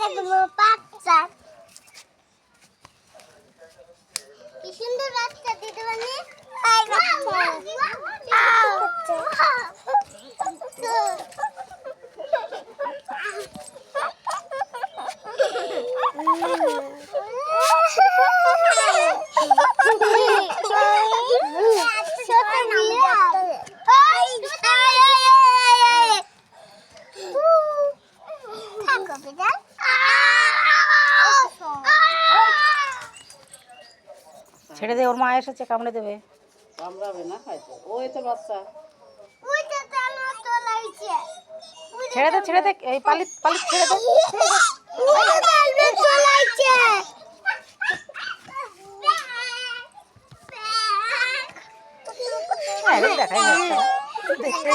ছেড়ে দেবো বাচ্চা কি সুন্দর বাচ্চা দিতে ছেড়ে দে ওর মা এসেছে কামড়ে দেবে না ছেড়ে দে ছেড়ে দে এই পালিত পালিত ছেড়ে দে দেখাই দেখতে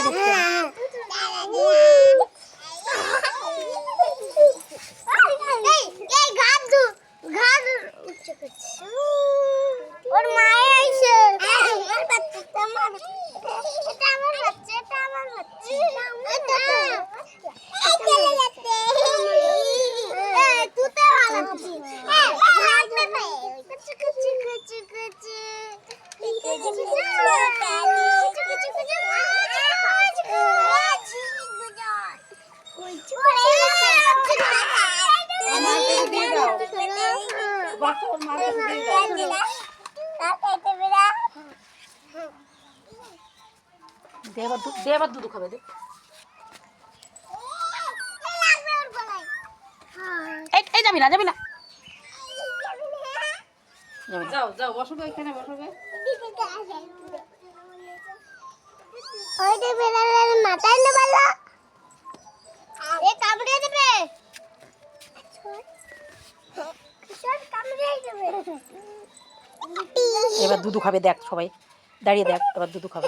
দেবার দুধ খাবে দেখ এই যাবি না যাবি না। যাও যাও বসো এখানে বসো গো। ওইটা বেড়ালের মাথায় না এ দেবে কামড়ে দেবে এবার দুধু খাবে দেখ সবাই। দাঁড়িয়ে দেখ এবার দুধু খাবে।